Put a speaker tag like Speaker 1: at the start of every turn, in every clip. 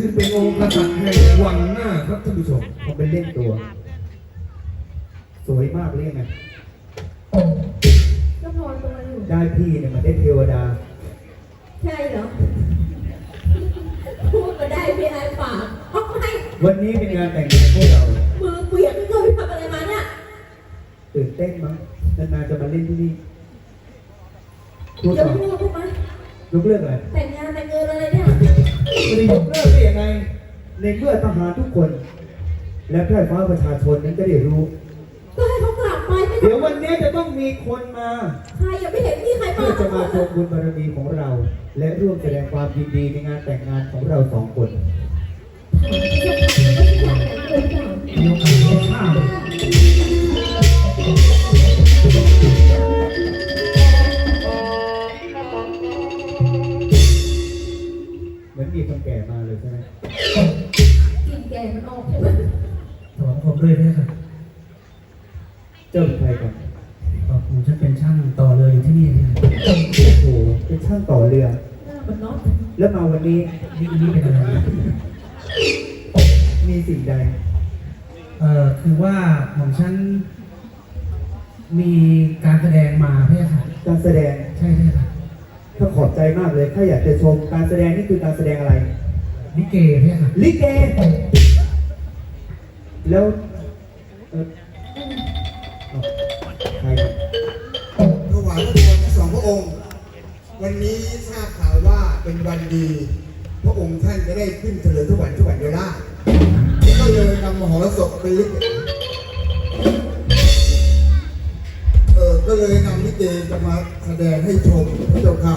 Speaker 1: คือเป็นองค์กษัตริย์แห่งวังหน้าครับท่านผู้ชม
Speaker 2: ผมไปเล่นตัว สวยมากเลยไง
Speaker 3: ก็พอตัวอยู่
Speaker 2: ได้พี่เนี่ยมันได้เทวดา
Speaker 3: ใช่เหรอ พูดมาได้ไม่อายปากเอาให้
Speaker 2: วันนี้เป็นงานแต่งงานพวกเรา
Speaker 3: มือเปียกไม่เคยทำอะไรมาเนี่ย
Speaker 2: ตื่นเต้นมั้งนานๆจะมาเล่นที่นี่พูด
Speaker 3: จะ
Speaker 2: ก่อน
Speaker 3: พูดพูดไหม
Speaker 2: ยกเลิกอะไร
Speaker 3: แต่งงานแต่งเงินอะไรเนี่ย
Speaker 2: จะได้ยกเลิกได้ยังไง ในเมื่อทหารทุกคน และแพร่ฟ้าประชาชนนั้นจะได้รู้
Speaker 3: ก็ให้เขากลับไปไม่
Speaker 2: เดี๋ยววันนี้จะต้องมีคนมา
Speaker 3: ใครยังไม่เห็นมีใครมา
Speaker 2: เพื่อจะมาชมบุญบารมีของเรา และร่วมแสดงความยินดีในงานแต่งงานของเราสองคน
Speaker 1: มีโอกาสได้ข้าม
Speaker 2: เหมือน มีคนแก่มาเลยใช่ไหม
Speaker 3: กินแกงมันออกใช่ไหม
Speaker 4: ถอนผมด้วยเนี่ยค่ะ
Speaker 2: เจ้าเป็นใครกัน
Speaker 4: ก็ผมจะเป็นช่างต่อเรืออยู่ที่นี่เนี่ย
Speaker 2: โอ้โหเป็นช่างต่อเรือ
Speaker 3: หน้ามันน็อต
Speaker 2: แล้วมาวันนี้
Speaker 4: นี่นี่เป็นอะไรนะ
Speaker 2: มีสิ่งใด
Speaker 4: เอ่อคือว่าของฉันมีการแสดงมาเพื่อค่ะ
Speaker 2: การแสดง
Speaker 4: ใช่ใช่ค่ะ
Speaker 2: ถ้าขอบใจมากเลยถ้าอยากจะชมการแสดงนี่คือการแสดงอะไร
Speaker 4: ลิเกเพื่อค่ะ
Speaker 2: ลิเก แล้วเอ่อเอาใครครับ
Speaker 5: ถวายพระพรทั้งสองพระองค์ วันนี้ทราบข่าวว่าเป็นวันดี พระองค์ท่านจะได้ขึ้นเถลิงทุกวันทุกวันเวลาก็เลยนำมหรสพไปลิเก เลยนำลิเกจะมาแสดงให้ชมพระเจ้าค่ะ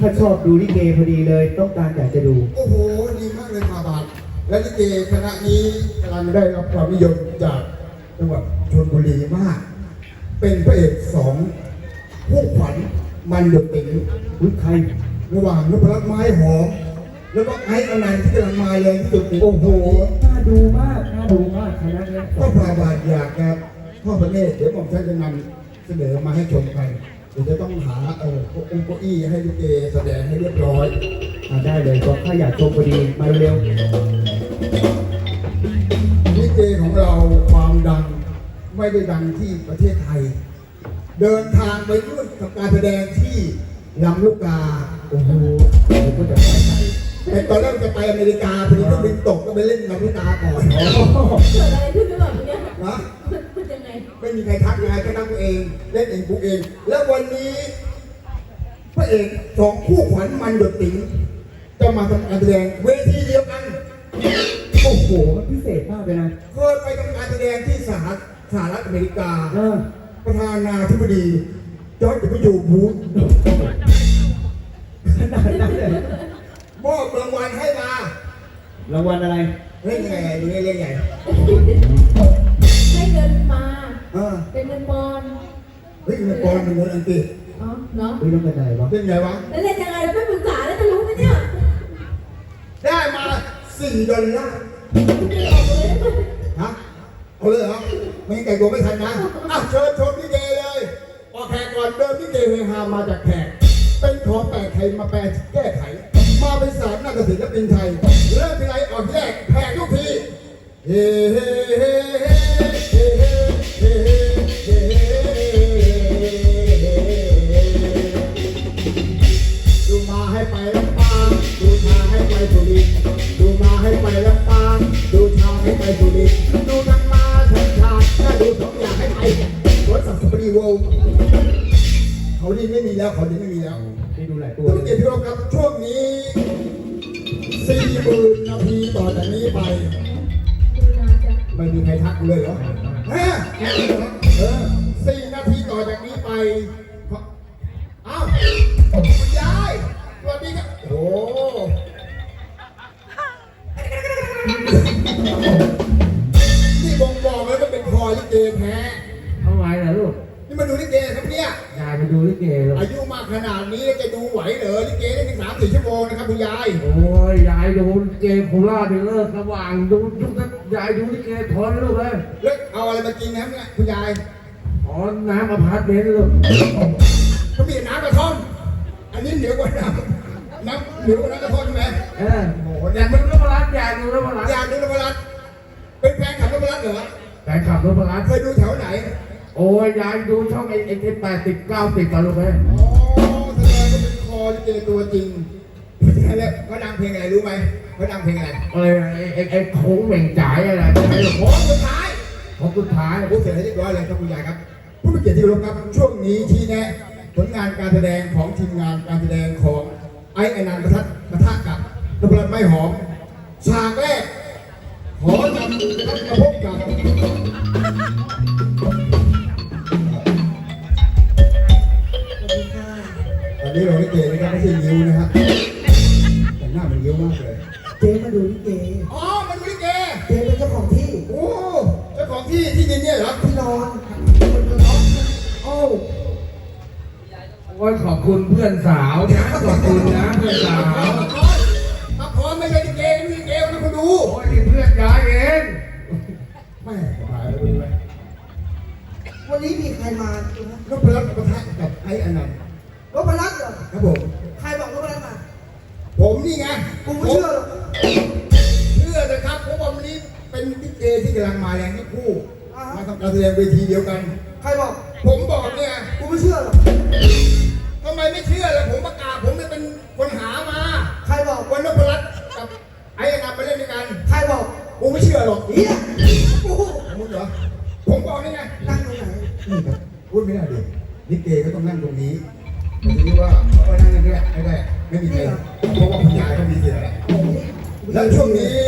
Speaker 2: ถ้าชอบดูลิเกพอดีเลย ต้องการอยากจะดู
Speaker 5: โอ้โห ดีมากเลยมาบาทและลิเกคณะนี้กำลังได้รับความนิยมจากจังหวัดชลบุรีมาก เป็นพระเอกสองผู้ขวัญมันเดือดติ๋ง
Speaker 2: อุ้ยใคร
Speaker 5: ระหว่างนพรัตน์ไม้หอม แล้วก็ไอ้อนันต์ที่กำลังมาแรงที่สุดใน
Speaker 2: โอ้โห น่าดูมาก น่าดูมากคณะเนี้ย
Speaker 5: ก็พาบาทอยากครับพ่อพระเนตรเดี๋ยวผมท่านจะนำ เสนอมาให้ชมกันเดี๋ยวจะต้องหาเออพวกองค์เก้าอี้ให้ลิเกแสดงให้เรียบร้อย
Speaker 2: อ่าได้เลยก็ถ้าอยากชมพอดีมาเร็ว
Speaker 5: ลิเกของเราความดังไม่ได้ดังที่ประเทศไทย เดินทางไปนู่นกับการแสดงที่ลำลูกกา
Speaker 2: ๆโอ้โหผมก็จะไปไหน
Speaker 5: แต่ตอนแรกจะไปอเมริกาพอดีต้องบินตกก็ไปเล่นลำลูกกาก่อน
Speaker 2: อ๋อ
Speaker 3: เกิดอะไรขึ้นหรือเปล่าเนี่ย
Speaker 5: นะ
Speaker 3: มันมันยัง ไง
Speaker 5: ไม่มีใครทักงานก็นั่งเองเล่นเองปลูกเอง แล้ววันนี้พระเอกสองคู่ขวัญมันเดือดติ๋งจะมาทำการแสดงเวทีเดียวกัน
Speaker 2: โอ้โหมันพิเศษมากเลยนะ
Speaker 5: เคยไปทำการแสดงที่สหรัฐสหรัฐอเมริกา
Speaker 2: เออ
Speaker 5: ประธานาธิบดีจอร์จไปอยู่บูธ
Speaker 2: ขนาดนั้นเลย
Speaker 5: มอบรางวัลให้มารา
Speaker 2: งวัลอะไร
Speaker 5: เล่นยังไงดูเล่นยังไง
Speaker 3: ให้เงินมา
Speaker 5: เออ
Speaker 3: เป็นเงินบอล
Speaker 5: เฮ้ยมันปอนเป็นเงินอังกฤษ
Speaker 3: อ๋อเนาะ
Speaker 2: เฮ้ยต้องเป็นอะไรวะ
Speaker 5: เล่นไงวะ
Speaker 3: แล้วเล่นยังไงเราไม่ปรึกษาแล้วจะรู้ไหมเนี่ย
Speaker 5: ได้มาสี่ดอลลาร์ฮะเอาเลยเหรอไม่งั้นไก่ตัวไม่ทันนะอะเชิญชมลิเกเลยออกแขกก่อนเดิมลิเกเฮฮามาจากแขก เป็นของแปลไทยมาแปลแก้ไข มาเป็นสารนาฏศิลปินไทยเริ่มทีไรออกแยกแพกทุกทีเฮ้เฮ้เฮ้าให้ไปสุรินทร์ดูทั้งมาทั้งชาและดูสองอย่างให้ไปสวนสัตว์สปรีโวลด์เขาดีไม่มีแล้วเขาดีไม่มีแล้ว
Speaker 2: ได้ดูหลายตัว
Speaker 5: ธุร
Speaker 2: เล
Speaker 5: กิจ
Speaker 2: ย
Speaker 5: ที่เราครับช่วงนี้สี่หมื่นนาทีต่อจากนี้ไป
Speaker 3: ดูนานจัง
Speaker 5: ไม่มีใครทักกูเลยเหรอฮะเออสี่นาทีต่อจากนี้ไป เป็นคอลิเกแท้
Speaker 4: ทำไมล่ะลูก
Speaker 5: นี่มาดูลิเกครับเนี่ย
Speaker 4: ยายไปดูลิเกเลย
Speaker 5: อายุมากขนาดนี้จะดูไหวเหรอลิเกได้ถึงสามสี่ชั่วโมงนะครับคุณยาย
Speaker 4: โอ้ยยายดูลิเกโคราชเนี่ยเลิกสว่างดูทุกท่านยายดูลิเกทนลูกเลย
Speaker 5: แล้วเอาอะไรมากินนะเนี่ยคุณยาย
Speaker 4: อ๋อน้ำอพาร์ตเมนต์ลูก
Speaker 5: เขามีน้ำกระท่อมอันนี้เหนียวกว่าน้ำน้ำเหนียวกว่าน้ำกระท่อมใช่ไหม
Speaker 4: เออ
Speaker 5: โอ้โห
Speaker 1: อยากดูนพรัตน์อยากดูนพรัตน์
Speaker 5: อยากดูนพรัตน์เป็นแฟนขับนพรัตน์เหรอ
Speaker 1: แฟนคลับนพรัตน์
Speaker 5: เคยดูแถวไหน
Speaker 1: โอ้ยยายดูช่องไอ้ไอ้ที่แปดสิบเก้าสิบกันลูกเอ้ย
Speaker 5: อ๋อแสดงว่าเป็นคอลิเกตัวจริงแล้วเขาดังเพลงอะไรรู้ไหมเขาดังเพลงอะไร
Speaker 1: อะไรไอ้ไอ้ไอ้โค้งเหม่งจ่ายอะไรไอ้
Speaker 5: โค้งสุดท้าย
Speaker 1: ของสุดท้าย
Speaker 5: พูดเสร็จให้เรียบร้อยเลยครับคุณยายครับ ผู้มีเกียรติที่เคารพครับ ช่วงนี้ที่แนะผลงานการแสดงของทีมงานการแสดงของไอ้ไอ้นันท์ประทัดประทะกับนพรัตน์ไม่หอมฉากแรก ขอนำท่านมาพบกับตอนนี้เราไม่เกนะครับไม่ใช่ยิ้วนะฮะแต่หน้ามันยิ้วมากเลย
Speaker 6: เจ๊มาดูลิเก
Speaker 5: อ๋อมันไม่เก
Speaker 6: เจ๊เป็นเจ้าของที่
Speaker 5: โอ้เจ้าของที่ที่ดินเนี่ยเหรอ
Speaker 6: ที่นอนมันนอนโอ้
Speaker 1: โอ้ยขอบคุณเพื่อนสาวนะขอบคุณนะเพื่อนสาว
Speaker 6: วันนี้มีใครมา
Speaker 5: นพรัตน์ประทะกับไอ้อนันต์
Speaker 6: รถพลัดเหรอ
Speaker 5: ครับผม
Speaker 6: ใครบอกรถพลัดมา
Speaker 5: ผมนี่ไง
Speaker 6: กูไม่เชื่อหรอก
Speaker 5: เชื่อนะครับ เพราะว่าวันนี้เป็นลิเกที่กำลังมาแรงทั้งคู่ มาทำการแสดงเวทีเดียวกัน
Speaker 6: ใครบอก
Speaker 5: ผมบอกเนี่ย
Speaker 6: กูไม่เชื่อหรอก
Speaker 5: ทำไมไม่เชื่อล่ะผมประกาศผมเนี่ยเป็นคนหามา
Speaker 6: ใครบอก
Speaker 5: วันนพรัตน์กับไอ้อนันต์ไปเล่นด้วยกัน
Speaker 6: ใครบอก
Speaker 5: กูไม่เชื่อหรอก
Speaker 6: เฮียกู
Speaker 5: มึงเหรอ ผมบอกนี่ไง
Speaker 6: นี่
Speaker 5: ครับพูดไม่ได้เลยนิเกก็ต้องนั่งตรงนี้แต่ทีนี้ว่าเขาก็นั่งกันเนี่ยไม่ได้ไม่มีใครเพราะว่าคุณยายก็มีเสียงแล้วช่วงนี้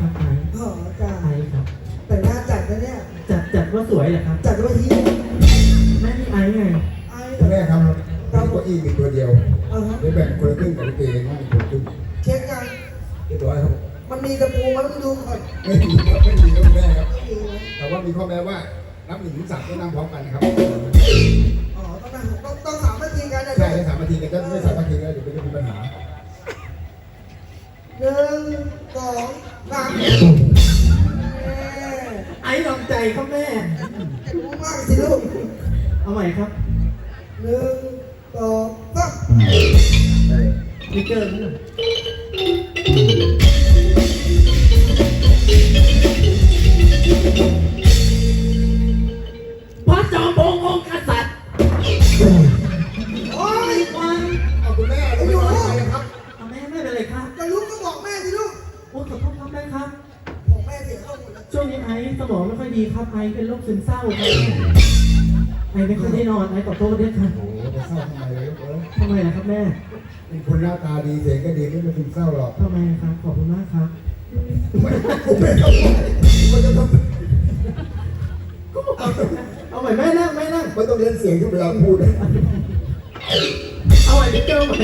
Speaker 5: ครับ
Speaker 6: ไอ
Speaker 5: อ๋อจ้า
Speaker 2: ไอครับ
Speaker 6: แต่งหน้าจัดนะเนี่ย
Speaker 2: จัดจัดว่าสวยเหรอครับ
Speaker 6: จัดว่าที่
Speaker 2: แม่นี่ไอไง
Speaker 6: ไอ้
Speaker 5: แม่ครับเก้าอี้มีตัวเดียว
Speaker 6: อ่าฮะ
Speaker 5: เดี๋ยวแบ่งคนละครึ่งกับลิเกนั่งคนละครึ่ง
Speaker 6: เช็คกัน
Speaker 5: เรียบร้อยครับ
Speaker 6: มันมีตะปูมันต้องดูก่อน
Speaker 5: ไม่มีครับไม่มีครับแม่ครับ
Speaker 6: มีไหม
Speaker 5: แต่ว่ามีข้อแม้ว่านับหนึ่งถึงสามต้องนั่งพร้อมกันนะครับ
Speaker 6: อ๋อต้องนั่งต้องต้องสามนาทีกันนะ
Speaker 5: ใช่ถ้าสามนาทีกันก็ไม่สามนาทีแล้วเดี๋ยวจะมีปัญหา
Speaker 6: หนึ่งสอง สามแม่
Speaker 2: ไอลองใจครับแม่
Speaker 6: จะรู้มากสิลูก
Speaker 2: เอาใหม่ครับ
Speaker 6: หนึ่งสองสาม
Speaker 2: มีเกินไหม
Speaker 7: พ มอง
Speaker 5: ไม่ค่
Speaker 2: อ
Speaker 6: ยดี
Speaker 2: ครับไอเป็นโรคซึมเศร้าครับไอไม่ค่อยได้นอนไอขอโทษด้วยครับ
Speaker 5: โอ้โหจะเศร้าทำไมเลยลูกเอ้ย
Speaker 2: ทำไมล่ะครับแม่
Speaker 5: เป็นคนหน้าตาดีเสียงก็ดีไม่มาถึงเศร้าหรอก
Speaker 2: ทำไมครับขอบคุณมากครับ
Speaker 5: ไม่ผมไม่ทำอะไรมันจะต้อง
Speaker 2: เอาใหม่แม่นั่งแม่นั่ง
Speaker 5: มันต้องเล่นเสียงที่เวลาพูดนะ
Speaker 2: เอาใหม่พี่เกิลใหม่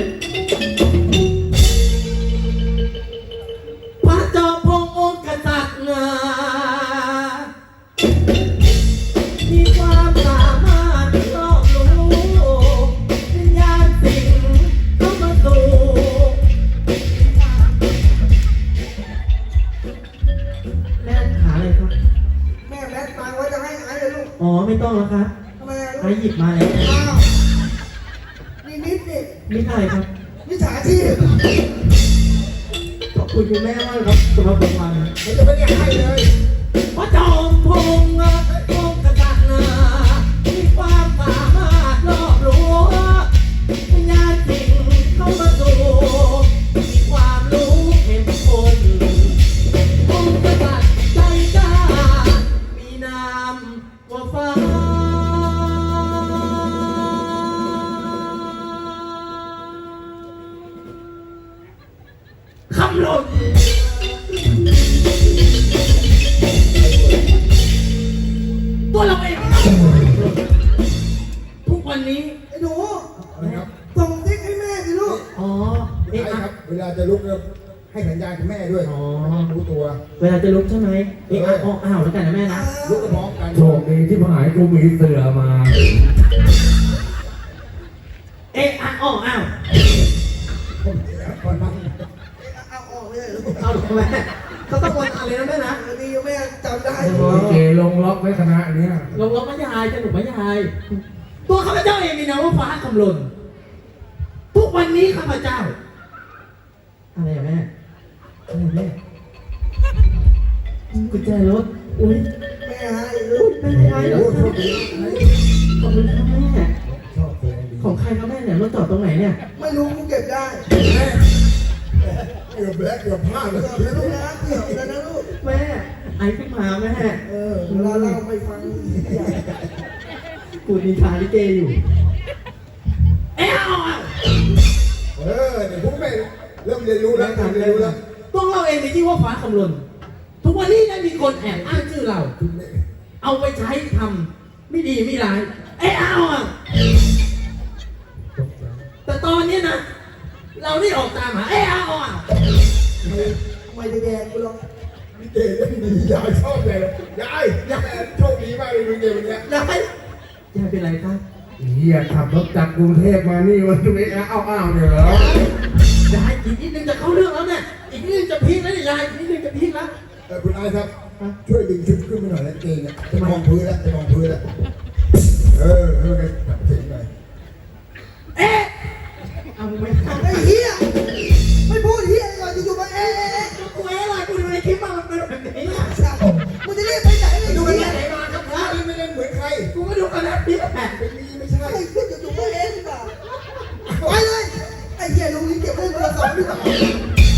Speaker 2: อ๋อไม่
Speaker 6: ต้อ
Speaker 2: งแล้วครับ
Speaker 6: ทำไมอะ
Speaker 2: ไรหยิบมาแล้ว
Speaker 6: อ้าวนี่นิดดิ
Speaker 2: นิดหน่อครับ
Speaker 6: นิจฉาชีพ
Speaker 2: ขอบคุณคุณแม่มากครับสำหรับรางวัล
Speaker 5: มันจะไม่ได้ให้เลย
Speaker 2: พระเจ้า คำล่ตัวเราเองทุกวันนี้
Speaker 6: ไอ้หนู
Speaker 5: อะครับ
Speaker 6: ส่งติ๊กให้แม่สิลูก
Speaker 2: อ๋อ
Speaker 5: ใช่ครับ เวลาจะลุกเนี่ให้สัญญาณคุณแม่ด้วย
Speaker 2: อ๋อ
Speaker 5: รู้ตัว
Speaker 2: เวลาจะลุกใช่ไหมเอ๊ะอ๋ออ้าวแล้วกันนะแม่นะ
Speaker 5: ลุกไปพร้อมกัน
Speaker 1: โชคดีที่ผายกูมีเสือมา
Speaker 2: เอ๊ะอ้าว
Speaker 5: อ้า
Speaker 2: ว แม่เขาต้องวนอะไรนั่นะอันะ
Speaker 6: นี่แม่จำได้
Speaker 2: โอ
Speaker 1: เคลงล็อกไว้คณะเนี้ย
Speaker 2: ลงล็อกไม่ยายจะหนุกไม่ยาย ตัวข้าพเจ้าเองมีนาว่าฟ้าคำลนทุกวันนี้ข้าพเจ้า อะไรแม่อะไรแม่กุญแจรถอุ้ย
Speaker 6: แม่ฮะ
Speaker 2: อุ้แม่
Speaker 5: ฮะ
Speaker 2: ขอบคุณครับแม่ ของใครครับแม่เนี่ยรถจอดตรงไหนเนี่ย
Speaker 6: ไม่รู้กูเก็บได้
Speaker 5: เกือบแล้กืบพลาแล้
Speaker 6: วกือบแล้วลูกนะเกือบแล้วนะลูก
Speaker 2: แม่ไอ้ขึ้นมาแม่
Speaker 6: เออเราเราไม่ฟัง
Speaker 2: กูนิทานลิเกอยู่เอ้าเออ
Speaker 5: เดี๋ยวพวกแม่เริ่มเรียนรู้แล้วเรียนรู้แล้ว
Speaker 2: ต้องเล่าเองในที่ว่าฟ้าคำรนทุกวันนี้ได้มีคนแอบอ้างชื่อเรา เอาไปใช้ทำไม่ดีไม่ร้ายเอ้าแต่ตอนนี้นะ เรานี่ออกตามหาไอ้อาอะ
Speaker 6: ไม่ได้แดงกูหรอก
Speaker 5: พี่เต้เล่นดียายชอบแดงยายยายโชคดีมากเลยลุงเดวันนี้ยา
Speaker 2: ยยายเป็นไรครับ
Speaker 1: เฮียขับรถจากกรุงเทพมานี่วันนี้อ้าวอ้าวเดี๋ยวยา
Speaker 2: ยอีกนิดนึงจะเข้าเรื่องแล้วเนี่ยอีกนิดนึงจะพีคแล้วเนี่ยยายอีกนิดนึงจะพีคแล้ว
Speaker 5: คุณไอ้ครับ ช่วยดึงชุดขึ้นมาหน่อยนะเองจะมองพื้นแล้วจะมองพื้นแล้วเออเออ เอา
Speaker 2: มึงไปทำ
Speaker 6: ไอ้เหี้ยไม่พูดเหี้ยก่อนอยู่ๆมาเอ๊ะเอ๊ะเอ๊ะ
Speaker 2: กูเอ๊ะอะไรกูดูไนคลิปมามันไป็นแบบนี้อะ
Speaker 6: มึงจะรีบไปไหนเลย
Speaker 5: ดู
Speaker 6: ดูไป
Speaker 5: ไหนมาครับพระนี่ไม่ได้เหมือนใคร
Speaker 2: กูก็ดูกันนะพี่แหม
Speaker 5: ไป็นมีไม่ใช่
Speaker 6: ไปอ้เหี้ยอยู่ๆมาเอ๊ะดีกว่าไปเลยไอ้เหี้ยลุงนี่เก็บไว้คนละสองดีกว่า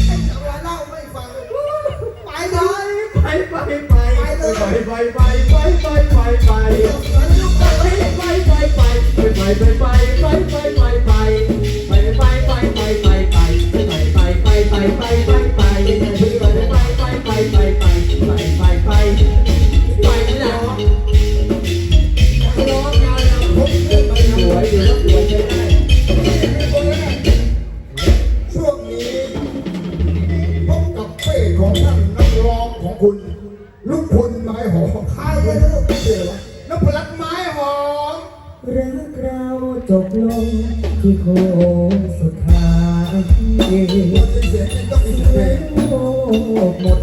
Speaker 6: ไอ้เจ้าว่าเล่าไม่ฟังไปเลย
Speaker 2: ไปไปไปไปไปไปไปไปไปไปไปไปไปไปไป
Speaker 1: amor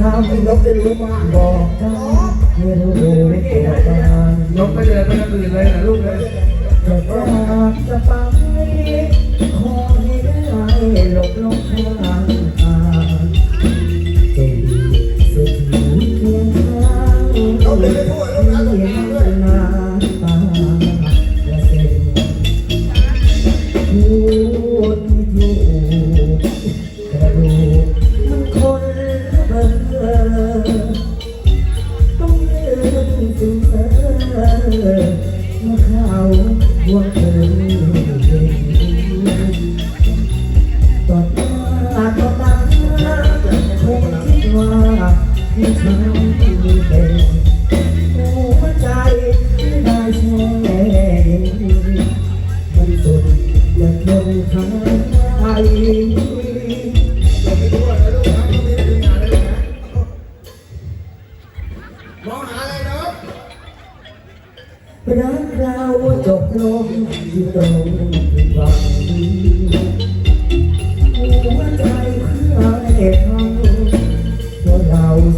Speaker 1: ข้ย
Speaker 5: กเป็นรู้บอก
Speaker 2: กั
Speaker 5: นไม่
Speaker 4: รู้
Speaker 5: ไม่เกี่
Speaker 4: ยวกันยก
Speaker 2: ไป
Speaker 5: เลย
Speaker 4: ไม่ตื่น
Speaker 1: เลยนะลูกเลยะ
Speaker 4: จะไปขอให้ได้หลบลงเธอ what.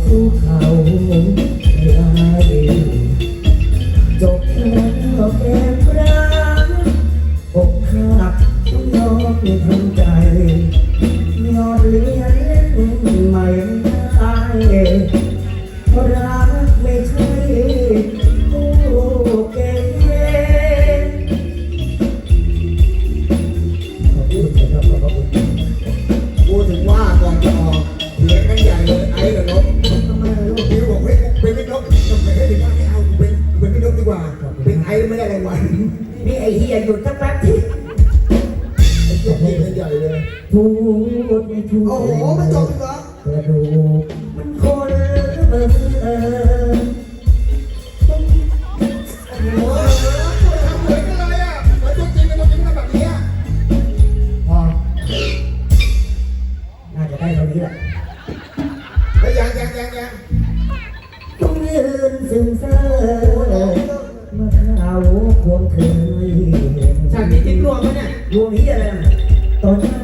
Speaker 4: สู้เขา เป็
Speaker 5: นไอ้ไม่ได้รางวัล
Speaker 4: นี่ไอ้เฮียหยุดสักแป๊บที่
Speaker 5: ไอ้เจ้าเถียงกันใหญ่เลย
Speaker 4: พูดไม่ถูก
Speaker 2: โอ้โหไม่จบอีกเหรอก
Speaker 4: ระดูกมันคนเบอร์เออ
Speaker 5: โอ้ยทำเหมือนกันเลยอะแล้วตัวจริงกับตัวจริงทำแบบนี้
Speaker 4: พอน่าจะได้เท่านี้แหละ
Speaker 5: แล้วยังยังยังยัง
Speaker 4: ต้องยืนซึมเศร้าเมื่อเขาควงคืน
Speaker 3: ฉากนี้จริงรวมไหมเนี่ย
Speaker 4: รวมนี้อะไรนะต่อหน้า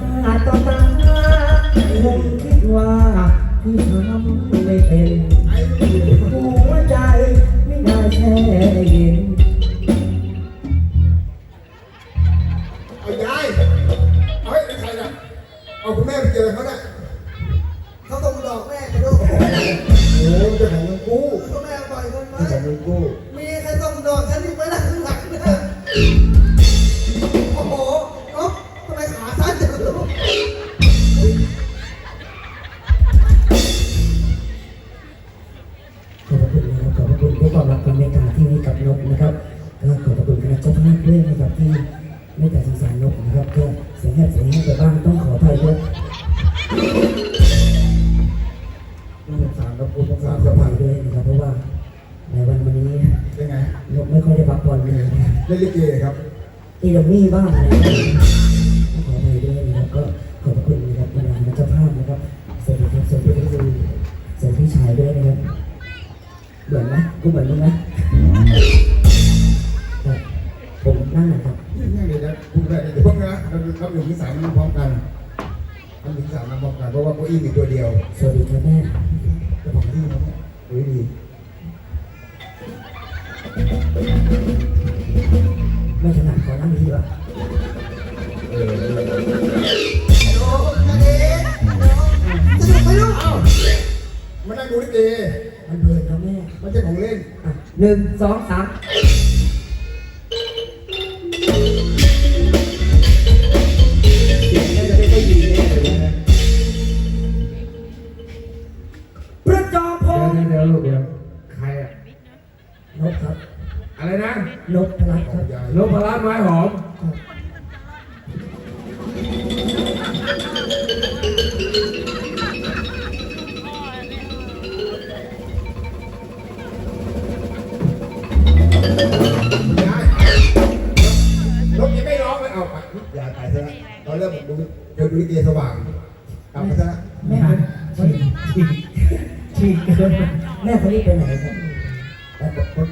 Speaker 4: ตีดมี่บ้างอะ
Speaker 5: ไร
Speaker 4: บ้างต้องขออภัยด้วยนะครับก็ขอบคุณนะครับคณะเจ้าภาพนะครับสวัสดีครับสวัสดีพี่ดูสวัสดีพี่ชายด้วยนะครับเหมือนไหมกูเหมือนมึงไหมครับผมนั่งนะครับ
Speaker 5: นี่เลยนะพูดได้เดี๋ยวพวกนะเราเราอยู่ที่สามนั่งพร้อมกันเราอยู่ที่สามนั่งพร้อมกันเพราะว่าเก้าอี้มีตัวเดียว
Speaker 4: สวัสดีครับแม่
Speaker 5: เจ้าของที่นะเนี่ยดูดี
Speaker 4: ไม่ถนัดขอนั่งที่ป่ะ
Speaker 5: เออเออ
Speaker 2: โอ้ยเอ๊ะสนุกไหมลูก
Speaker 5: มานั่งดูลิเก
Speaker 4: มันเพลินครับแม่
Speaker 5: ม่ใช่ของเล่น
Speaker 4: อะหนึ่งสองสามพระจอมพ
Speaker 1: เดี๋ยว
Speaker 4: งษ์
Speaker 1: เดี๋ยวเดี๋ยวลูกเดี๋ยวใครอะ
Speaker 4: นกครับ
Speaker 1: อะไรนะ
Speaker 4: นกพลัดครับ
Speaker 5: ยาย
Speaker 1: นพรัตน์ไม้หอม
Speaker 5: ยายรถยังไม่ร้องเลยเอาไปยายตายซะแล้วตอนเริ่มดูเดี๋ยวดูลิเกสว่างกลับมาซะแล้ว
Speaker 4: แม่คนฉีกฉีกเกินแม่คนนี้ไปไหนครับ
Speaker 5: คน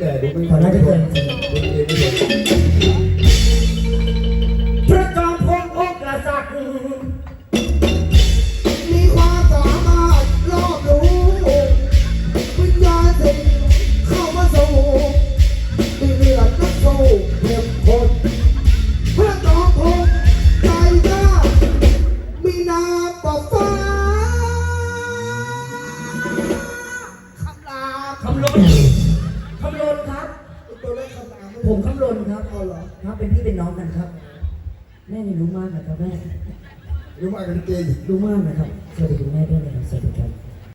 Speaker 5: แก่ดูไม่
Speaker 4: ขอน่าจะเกินจริง
Speaker 5: ดูลิเกไม่เห็น